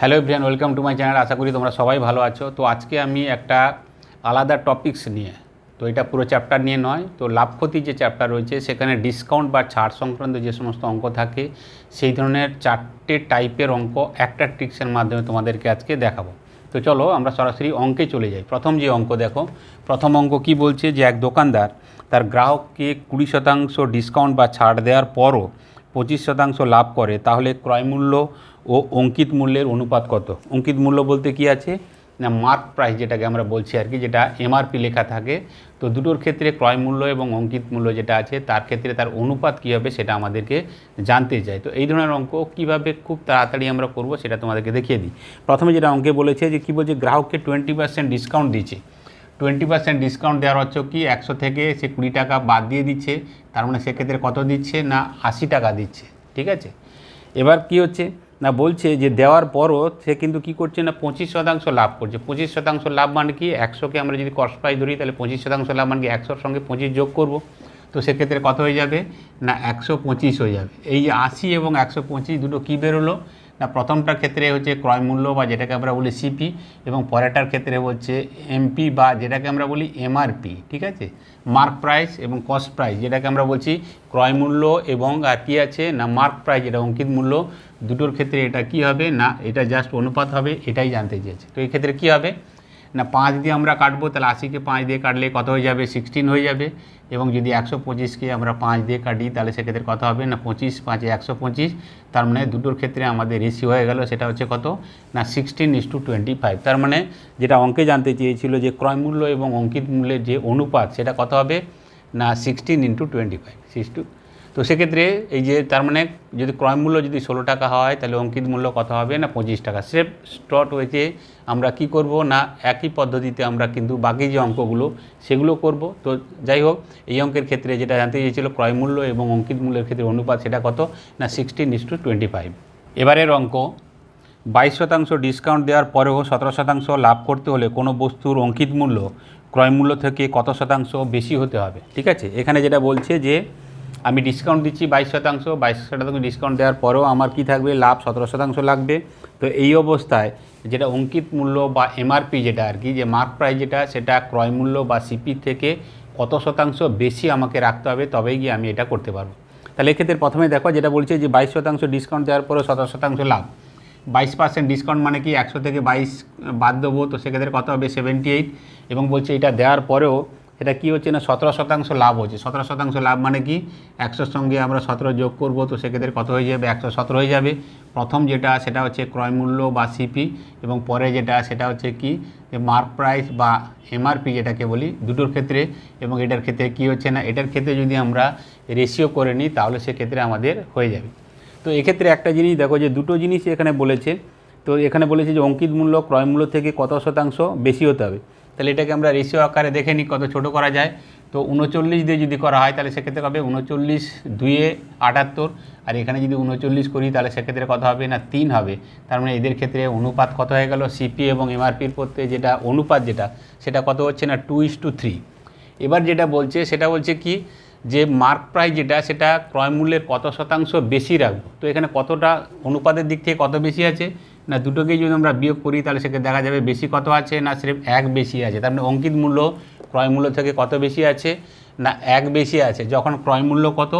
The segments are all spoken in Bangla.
Hello everyone welcome to my channel আশা করি তোমরা সবাই ভালো আছো। তো আজকে আমি একটা আলাদা টপিকস নিয়ে, তো এটা পুরো চ্যাপ্টার নিয়ে নয়, তো লাভ ক্ষতি যে চ্যাপ্টার রয়েছে, সেখানে ডিসকাউন্ট বা ছাড় সংক্রান্ত যে সমস্ত অঙ্ক থাকে, সেই ধরনের চারটে টাইপের অঙ্ক একটা ট্রিক্সের মাধ্যমে তোমাদেরকে আজকে দেখাবো। তো চলো আমরা সরাসরি অঙ্কে চলে যাই। প্রথম যে অঙ্ক দেখো, প্রথম অঙ্ক কি বলছে যে এক দোকানদার তার গ্রাহককে কুড়ি শতাংশ ডিসকাউন্ট বা ছাড় দেওয়ার পরও পঁচিশ শতাংশ লাভ করে, তাহলে ক্রয়মূল্য ও অঙ্কিত মূল্যের অনুপাত কত? অঙ্কিত মূল্য বলতে কি আছে? না মার্ক প্রাইস যেটাকে আমরা বলছি আর কি, যেটা এমআরপি লেখা থাকে। তো দুটোর ক্ষেত্রে ক্রয় মূল্য এবং অঙ্কিত মূল্য যেটা আছে, তার ক্ষেত্রে তার অনুপাত কী হবে সেটা আমাদেরকে জানতে চাই। তো এই ধরনের অঙ্ক কীভাবে খুব তাড়াতাড়ি আমরা করব সেটা তোমাদেরকে দেখিয়ে দিই। প্রথমে যেটা অঙ্কে বলেছে যে কী বলছে, গ্রাহককে টোয়েন্টি পার্সেন্ট ডিসকাউন্ট দিচ্ছে। টোয়েন্টি পার্সেন্ট ডিসকাউন্ট দেওয়ার হচ্ছে কি? একশো থেকে সে কুড়ি টাকা বাদ দিয়ে দিচ্ছে, তার মানে সেক্ষেত্রে কত দিচ্ছে? না, আশি টাকা দিচ্ছে। ঠিক আছে? এবার কি হচ্ছে? না বলছে যে দেওয়ার পরও সে কিন্তু কি করছে না পঁচিশ শতাংশ লাভ করছে। পঁচিশ শতাংশ লাভ মানে কি? একশোকে আমরা যদি কস্ট প্রাইস ধরি, তাহলে পঁচিশ শতাংশ লাভ মানে কি? একশোর সঙ্গে পঁচিশ যোগ করব। তো সেক্ষেত্রে কত হয়ে যাবে? না, একশো পঁচিশ হয়ে যাবে। এই যে আশি এবং একশো পঁচিশ দুটো কী বেরোলো? না, প্রথমটার ক্ষেত্রে হচ্ছে ক্রয় মূল্য বা যেটাকে আমরা বলি সিপি এবং পরেরটার ক্ষেত্রে হচ্ছে এমপি বা যেটাকে আমরা বলি এমআরপি ঠিক আছে? মার্ক প্রাইস এবং কস্ট প্রাইস যেটাকে আমরা বলছি ক্রয় মূল্য এবং, আর কী আছে? না মার্ক প্রাইস যেটা অঙ্কিত মূল্য, দুটোর ক্ষেত্রে এটা কি হবে? না, এটা জাস্ট অনুপাত হবে, এটাই জানতে চেয়েছে। তো এই ক্ষেত্রে কী হবে? না পাঁচ দিয়ে আমরা কাটবো, তাহলে আশিকে পাঁচ দিয়ে কাটলে কত হয়ে যাবে? সিক্সটিন হয়ে যাবে। এবং যদি একশো পঁচিশকে আমরা পাঁচ দিয়ে কাটি, তাহলে সেক্ষেত্রে কত হবে? না পঁচিশ, পাঁচে একশো পঁচিশ। তার মানে দুটোর ক্ষেত্রে আমাদের রেসি হয়ে গেল, সেটা হচ্ছে কত? না sixteen is to twenty five তার মানে যেটা অঙ্কে জানতে চেয়েছিল যে ক্রয় মূল্য এবং অঙ্কিত মূল্যের যে অনুপাত, সেটা কত হবে? না sixteen into twenty five six two তো সেক্ষেত্রে এই যে তার মানে যদি ক্রয় মূল্য যদি ষোলো টাকা হয়, তাহলে অঙ্কিত মূল্য কত হবে না পঁচিশ টাকা? সেফ স্টট হয়েছে, আমরা কি করব না একই পদ্ধতিতে আমরা কিন্তু বাকি যে অঙ্কগুলো সেগুলো করব। তো যাই হোক, এই অঙ্কের ক্ষেত্রে যেটা জানতে চেয়েছিল, ক্রয় মূল্য এবং অঙ্কিত মূল্যের ক্ষেত্রে অনুপাত সেটা কত? না sixteen is to twenty five এবারের অঙ্ক, বাইশ শতাংশ ডিসকাউন্ট দেওয়ার পরেও সতেরো শতাংশ লাভ করতে হলে কোনো বস্তুর অঙ্কিত মূল্য ক্রয় মূল্য থেকে কত শতাংশ বেশি হতে হবে? ঠিক আছে? এখানে যেটা বলছে যে আমি ডিসকাউন্ট দিচ্ছি বাইশ শতাংশ বাইশ শতাংশ ডিসকাউন্ট দেওয়ার পরেও আমার কি থাকবে? লাভ সতেরো শতাংশ লাগবে। তো এই অবস্থায় যেটা অঙ্কিত মূল্য বা এমআরপি যেটা আর কি, যে মার্ক প্রাইস যেটা, সেটা ক্রয় মূল্য বা সিপি থেকে কত শতাংশ বেশি আমাকে রাখতে হবে, তবেই গিয়ে আমি এটা করতে পারব। তাহলে এক্ষেত্রে প্রথমে দেখো যেটা বলছে যে বাইশ শতাংশ ডিসকাউন্ট দেওয়ার পরেও সতেরো শতাংশ লাভ। বাইশ পার্সেন্ট ডিসকাউন্ট মানে কি, একশো থেকে বাইশ বাদ দেবো, তো সেক্ষেত্রে কত হবে? সেভেন্টি এইট এবং বলছে এটা দেওয়ার পরেও এটা কি হচ্ছে না সতেরো শতাংশ লাভ হচ্ছে? সতেরো শতাংশ লাভ মানে কি? একশোর সঙ্গে আমরা সতেরো যোগ করব, তো সেক্ষেত্রে কত হয়ে যাবে? একশো সতেরো হয়ে যাবে। প্রথম যেটা, সেটা হচ্ছে ক্রয় মূল্য বা সিপি এবং পরে যেটা, সেটা হচ্ছে কি? যে মার্ক প্রাইস বা এমআরপি যেটাকে বলি, দুটোর ক্ষেত্রে। এবং এটার ক্ষেত্রে কি হচ্ছে না? এটার ক্ষেত্রে যদি আমরা রেশিও করে নিই, তাহলে সেক্ষেত্রে আমাদের হয়ে যাবে। তো এক্ষেত্রে একটা জিনিস দেখো যে দুটো জিনিস এখানে বলেছে। তো এখানে বলেছে যে অঙ্কিত মূল্য ক্রয় মূল্য থেকে কত শতাংশ বেশি হতে হবে? তাহলে এটাকে আমরা রেশিও আকারে দেখে নিই কত ছোট করা যায়। তো উনচল্লিশ দিয়ে যদি করা হয়, তাহলে সেক্ষেত্রে হবে উনচল্লিশ দুইয়ে আটাত্তর। আর এখানে যদি উনচল্লিশ করি, তাহলে সেক্ষেত্রে কত হবে? না, তিন হবে। তার মানে এদের ক্ষেত্রে অনুপাত কত হয়ে গেল? সিপি এবং এমআরপির করতে যেটা অনুপাত যেটা, সেটা কত হচ্ছে না? টু ইস টু থ্রি এবার যেটা বলছে, সেটা বলছে কি? যে মার্ক প্রাইস যেটা, সেটা ক্রয় মূল্যের কত শতাংশ বেশি রাখব? তো এখানে কতটা অনুপাতের দিক থেকে কত বেশি আছে? না, দুটোকেই যদি আমরা বিয়োগ করি, তাহলে সেখানে দেখা যাবে বেশি কত আছে, না সির্ফ এক বেশি আছে? তার মানে অঙ্কিত মূল্য ক্রয় মূল্য থেকে কত বেশি আছে, না এক বেশি আছে? যখন ক্রয় মূল্য কত,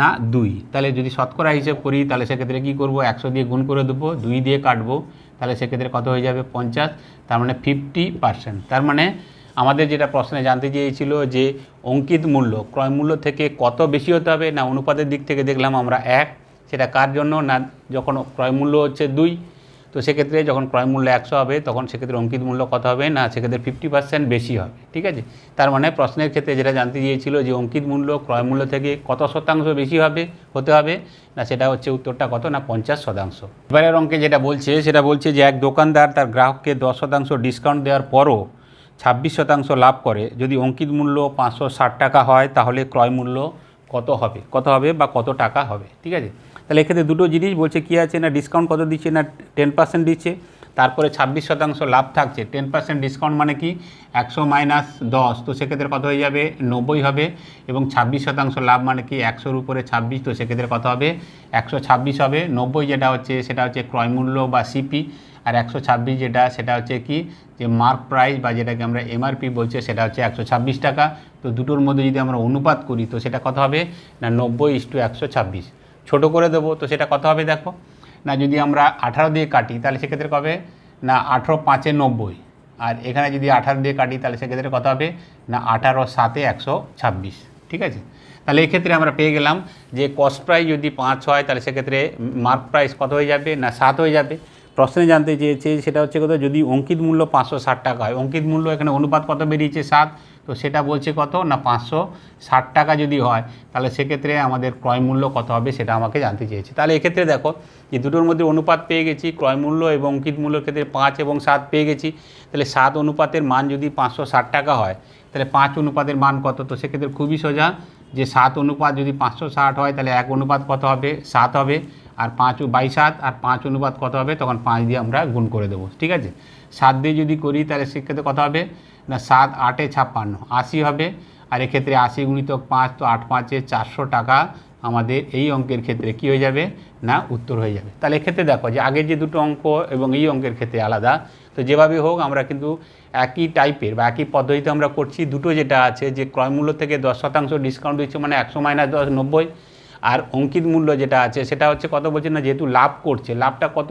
না দুই। তাহলে যদি শতকরা হিসেব করি, তাহলে সেক্ষেত্রে কী করব? একশো দিয়ে গুণ করে দেবো, দুই দিয়ে কাটবো, তাহলে সেক্ষেত্রে কত হয়ে যাবে? পঞ্চাশ। তার মানে ফিফটি পার্সেন্ট তার মানে আমাদের যেটা প্রশ্নে জানতে চেয়েছিল যে অঙ্কিত মূল্য, ক্রয় মূল্য থেকে কত বেশি হতে হবে, না অনুপাতের দিক থেকে দেখলাম আমরা এক। সেটা কার জন্য? না, যখন ক্রয় মূল্য হচ্ছে দুই তো সেক্ষেত্রে যখন ক্রয় মূল্য একশো হবে, তখন সেক্ষেত্রে অঙ্কিত মূল্য কত হবে? না, সেক্ষেত্রে ফিফটি পার্সেন্ট বেশি হবে, ঠিক আছে? তার মানে প্রশ্নের ক্ষেত্রে যেটা জানতে চেয়েছিল যে অঙ্কিত মূল্য, ক্রয় মূল্য থেকে কত শতাংশ বেশি হবে, হতে হবে? না, সেটা হচ্ছে উত্তরটা কত? না, পঞ্চাশ শতাংশ। এবারের অঙ্কে যেটা বলছে, সেটা বলছে যে এক দোকানদার তার গ্রাহককে দশ শতাংশ ডিসকাউন্ট দেওয়ার পরও ছাব্বিশ শতাংশ লাভ করে। যদি অঙ্কিত মূল্য পাঁচশো ষাট টাকা হয়, তাহলে ক্রয় মূল্য কত হবে? কত হবে বা কত টাকা হবে? ঠিক আছে? তাহলে এক্ষেত্রে দুটো জিনিস বলছে, কী আছে না ডিসকাউন্ট কত দিচ্ছে না টেন পার্সেন্ট দিচ্ছে, তারপরে ছাব্বিশ শতাংশ লাভ থাকছে টেন পার্সেন্ট ডিসকাউন্ট মানে কি, একশো মাইনাস দশ, তো সেক্ষেত্রে কত হয়ে যাবে, নব্বই হবে, এবং ছাব্বিশ শতাংশ লাভ মানে কি, একশোর উপরে ছাব্বিশ, তো সেক্ষেত্রে কত হবে, একশো ছাব্বিশ হবে, নব্বই যেটা হচ্ছে, সেটা হচ্ছে ক্রয় মূল্য বা সিপি আর একশো ছাব্বিশ যেটা, সেটা হচ্ছে কি, যে মার্ক প্রাইস বা যেটাকে আমরা এমআরপি বলছে, সেটা হচ্ছে একশো ছাব্বিশ টাকা, তো দুটোর মধ্যে যদি আমরা অনুপাত করি, তো সেটা কত হবে, না, নব্বই ইস টু একশো ছাব্বিশ। ছোটো করে দেবো, তো সেটা কত হবে দেখো? না, যদি আমরা আঠারো দিয়ে কাটি, তাহলে সেক্ষেত্রে কবে? না, আঠারো পাঁচে নব্বই। আর এখানে যদি আঠারো দিয়ে কাটি, তাহলে সেক্ষেত্রে কত হবে? না, আঠারো সাতে একশো ছাব্বিশ। ঠিক আছে? তাহলে এক্ষেত্রে আমরা পেয়ে গেলাম যে কস্ট প্রাইস যদি পাঁচ হয়, তাহলে সেক্ষেত্রে মার্ক প্রাইস কত হয়ে যাবে? না, সাত হয়ে যাবে। প্রশ্নে জানতে চেয়েছে, সেটা হচ্ছে কত যদি অঙ্কিত মূল্য পাঁচশো ষাট টাকা হয়, অঙ্কিত মূল্য এখানে অনুপাত কত বেরিয়েছে? সাত। তো সেটা বলছে কত? না, পাঁচশো ষাট টাকা যদি হয়, তাহলে সেক্ষেত্রে আমাদের ক্রয় মূল্য কত হবে সেটা আমাকে জানতে চেয়েছে। তাহলে এক্ষেত্রে দেখো যে দুটোর মধ্যে অনুপাত পেয়ে গেছি, ক্রয় মূল্য এবং অঙ্কিত মূল্যের ক্ষেত্রে পাঁচ এবং সাত পেয়ে গেছি। তাহলে সাত অনুপাতের মান যদি পাঁচশো ষাট টাকা হয়, তাহলে পাঁচ অনুপাতের মান কত? তো সেক্ষেত্রে খুবই সোজা, যে সাত অনুপাত যদি পাঁচশো ষাট হয়, তাহলে এক অনুপাত কত হবে? সাত হবে। আর পাঁচ বাই সাত, আর পাঁচ অনুপাত কত হবে? তখন পাঁচ দিয়ে আমরা গুণ করে দেবো। ঠিক আছে? সাত দিয়ে যদি করি, তাহলে সেক্ষেত্রে কত হবে? না, সাত, আটে ছাপ্পান্ন। আশি হবে। আর এক্ষেত্রে আশি গুণিতক পাঁচ তো আট পাঁচে চারশো টাকা আমাদের এই অঙ্কের ক্ষেত্রে কি হয়ে যাবে? না, উত্তর হয়ে যাবে। তাহলে এক্ষেত্রে দেখো যে আগের যে দুটো অঙ্ক এবং এই অঙ্কের ক্ষেত্রে আলাদা। তো যেভাবে হোক আমরা কিন্তু একই টাইপের বা একই পদ্ধতিতে আমরা করছি। দুটো যেটা আছে যে ক্রয়মূল্য থেকে দশ শতাংশ ডিসকাউন্ট দিচ্ছে মানে একশো মাইনাস দশ, নব্বই। আর অঙ্কিত মূল্য যেটা আছে সেটা হচ্ছে কত বলছে না, যেহেতু লাভ করছে, লাভটা কত?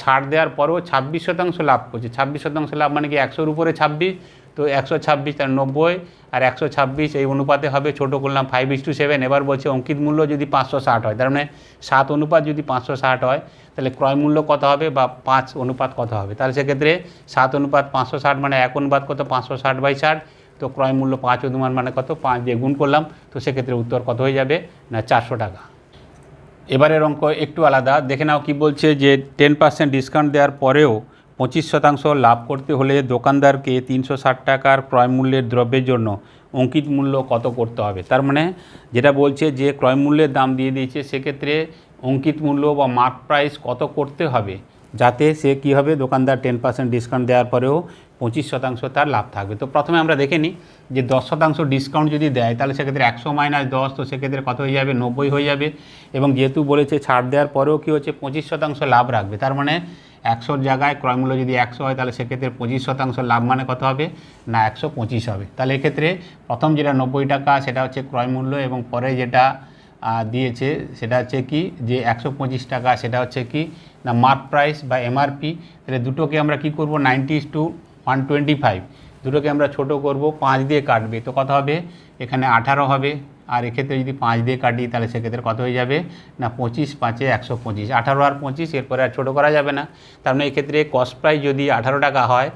ছাড় দেওয়ার পরেও ছাব্বিশ শতাংশ লাভ করছে। ছাব্বিশ শতাংশ লাভ মানে কি একশোর উপরে ছাব্বিশ, তো একশো ছাব্বিশ তার নব্বই আর একশো ছাব্বিশ এই অনুপাতে হবে ছোটো করলাম ফাইভ ইস টু সেভেন এবার বলছে অঙ্কিত মূল্য যদি পাঁচশো ষাট হয়, তার মানে সাত অনুপাত যদি পাঁচশো ষাট হয়, তাহলে ক্রয় মূল্য কত হবে বা পাঁচ অনুপাত কত হবে? তাহলে সেক্ষেত্রে সাত অনুপাত পাঁচশো ষাট মানে এক অনুপাত কত? পাঁচশো ষাট বাই ষাট। তো ক্রয় মূল্য পাঁচ অনুমান মানে কত? পাঁচ দিয়ে গুণ করলাম, তো সেক্ষেত্রে উত্তর কত হয়ে যাবে? না, চারশো টাকা। এবারের অঙ্ক একটু আলাদা। দেখে নাও কি বলছে যে টেন পার্সেন্ট ডিসকাউন্ট দেওয়ার পরেও পঁচিশ শতাংশ লাভ করতে হলে দোকানদারকে তিনশো ষাট টাকার ক্রয় মূল্যের দ্রব্যের জন্য অঙ্কিত মূল্য কত করতে হবে? তার মানে যেটা বলছে যে ক্রয় মূল্যের দাম দিয়ে দিয়েছে, সেক্ষেত্রে অঙ্কিত মূল্য বা মার্ক প্রাইস কত করতে হবে? যাতে সে কী হবে? দোকানদার টেন পার্সেন্ট ডিসকাউন্ট দেওয়ার পরেও পঁচিশ শতাংশ তার লাভ থাকবে। তো প্রথমে আমরা দেখে নিই যে দশ শতাংশ ডিসকাউন্ট যদি দেয়, তাহলে সেক্ষেত্রে একশো মাইনাস দশ, তো সেক্ষেত্রে কত হয়ে যাবে? নব্বই হয়ে যাবে। এবং যেহেতু বলেছে ছাড় দেওয়ার পরেও কী হচ্ছে? পঁচিশ শতাংশ লাভ রাখবে। তার মানে একশোর জায়গায় ক্রয়মূল্য যদি একশো হয়, তাহলে সেক্ষেত্রে পঁচিশ শতাংশ লাভ মানে কত হবে? না, একশো পঁচিশ হবে। তাহলে এক্ষেত্রে প্রথম যেটা নব্বই টাকা, সেটা হচ্ছে ক্রয়মূল্য এবং পরে যেটা দিয়েছে, সেটা হচ্ছে কি? যে একশো পঁচিশ টাকা, সেটা হচ্ছে কি? না মার্ক প্রাইস বা এমআরপি তাহলে দুটোকে আমরা কি করব? Ninety two one twenty five দুটোকে আমরা ছোট করব, পাঁচ দিয়ে কাটবে। তো কত হবে? এখানে আঠারো হবে। আর এক্ষেত্রে যদি পাঁচ দিয়ে কাটি, তাহলে সেক্ষেত্রে কত হয়ে যাবে? না, পঁচিশ পাঁচে একশো পঁচিশ। আঠারো আর পঁচিশ, এরপরে আর ছোটো করা যাবে না। তার মানে এক্ষেত্রে কস্ট প্রাইস যদি আঠারো টাকা হয়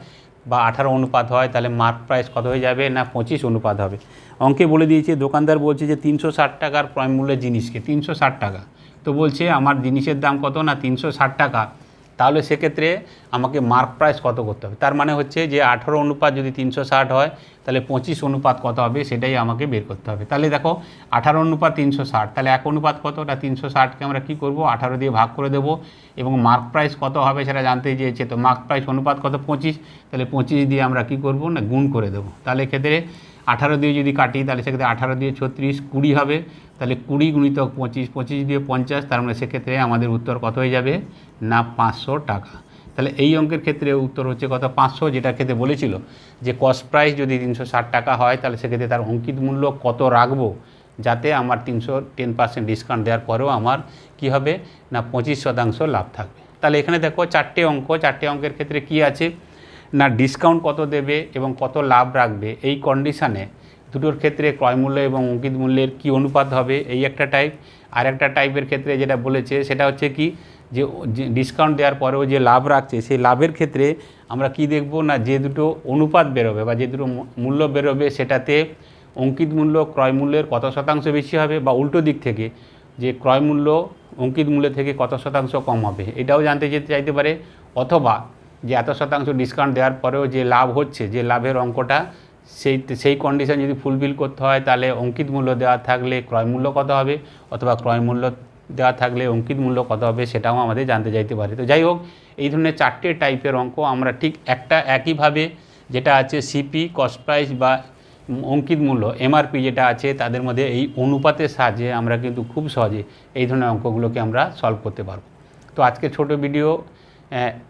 বা আঠারো অনুপাত হয়, তাহলে মার্ক প্রাইস কত হয়ে যাবে? না, পঁচিশ অনুপাত হবে। অঙ্কে বলে দিয়েছে, দোকানদার বলছে যে তিনশো ষাট টাকার ক্রয় মূল্যের জিনিসকে তিনশো ষাট টাকা। তো বলছে, আমার জিনিসের দাম কত? না, তিনশো ষাট টাকা। তাহলে সেক্ষেত্রে আমাকে মার্ক প্রাইস কত করতে হবে? তার মানে হচ্ছে যে আঠারো অনুপাত যদি তিনশো ষাট হয়, তাহলে পঁচিশ অনুপাত কত হবে? সেটাই আমাকে বের করতে হবে। তাহলে দেখো, আঠারো অনুপাত তিনশো ষাট, তাহলে এক অনুপাত কত? ওটা তিনশো ষাটকে আমরা কী করব? আঠারো দিয়ে ভাগ করে দেবো এবং মার্ক প্রাইস কত হবে সেটা জানতে চেয়েছে। তো মার্ক প্রাইস অনুপাত কত? পঁচিশ, তাহলে পঁচিশ দিয়ে আমরা কী করব? না, গুণ করে দেবো। তাহলে এক্ষেত্রে আঠারো দিয়ে যদি কাটি, তাহলে সেক্ষেত্রে আঠারো দিয়ে ছত্রিশ কুড়ি হবে। তাহলে কুড়ি গুণিতক পঁচিশ পঁচিশ দিয়ে পঞ্চাশ, তার মানে সেক্ষেত্রে আমাদের উত্তর কত হয়ে যাবে? না, পাঁচশো টাকা। তাহলে এই অঙ্কের ক্ষেত্রে উত্তর হচ্ছে কত? পাঁচশো, যেটা ক্ষেত্রে বলেছিল যে কস্ট প্রাইস যদি তিনশো ষাট টাকা হয়, তাহলে সেক্ষেত্রে তার অঙ্কিত মূল্য কত রাখব? যাতে আমার তিনশো টেন পার্সেন্ট ডিসকাউন্ট দেওয়ার পরেও আমার কি হবে? না, পঁচিশ শতাংশ লাভ থাকবে। তাহলে এখানে দেখো চারটে অঙ্ক, চারটে অঙ্কের ক্ষেত্রে কি আছে? না ডিসকাউন্ট কত দেবে এবং কত লাভ রাখবে, এই কন্ডিশানে দুটোর ক্ষেত্রে ক্রয় মূল্য এবং অঙ্কিত মূল্যের কী অনুপাত হবে, এই একটা টাইপ আর একটা টাইপের ক্ষেত্রে যেটা বলেছে, সেটা হচ্ছে কি যে ডিসকাউন্ট দেওয়ার পরেও যে লাভ রাখছে, সেই লাভের ক্ষেত্রে আমরা কি দেখব না যে দুটো অনুপাত বেরোবে বা যে দুটো মূল্য বেরোবে, সেটাতে অঙ্কিত মূল্য ক্রয় মূল্যের কত শতাংশ বেশি হবে বা উল্টো দিক থেকে যে ক্রয় মূল্য অঙ্কিত মূল্য থেকে কত শতাংশ কম হবে, এটাও জানতে যেতে চাইতে পারে। অথবা যে এত শতাংশ ডিসকাউন্ট দেওয়ার পরেও যে লাভ হচ্ছে, যে লাভের অঙ্কটা, সেই সেই কন্ডিশন যদি ফুলফিল করতে হয়, তাহলে অঙ্কিত মূল্য দেওয়া থাকলে ক্রয় মূল্য কত হবে? অথবা ক্রয় মূল্য দেওয়া থাকলে অঙ্কিত মূল্য কত হবে? সেটাও আমাদের জানতে চাইতে পারে। তো যাই হোক, এই ধরনের চারটে টাইপের অঙ্ক আমরা ঠিক একটা একইভাবে যেটা আছে সিপি কস্ট প্রাইস বা অঙ্কিত মূল্য এমআরপি যেটা আছে, তাদের মধ্যে এই অনুপাতের সাহায্যে আমরা কিন্তু খুব সহজে এই ধরনের অঙ্কগুলোকে আমরা সলভ করতে পারব। তো আজকে ছোট ভিডিও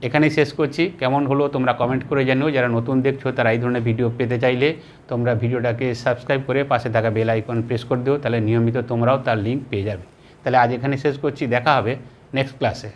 এখানেই শেষ করছি। কেমন হলো তোমরা কমেন্ট করে জানিও। যারা নতুন দেখছ, তারা এই ধরনের ভিডিও পেতে চাইলে তোমরা ভিডিওটাকে সাবস্ক্রাইব করে পাশে থাকা বেল আইকন প্রেস করে দিও। তাহলে নিয়মিত তোমরাও তার লিঙ্ক পেয়ে যাবে। তাহলে আজ এখানে শেষ করছি। দেখা হবে নেক্সট ক্লাসে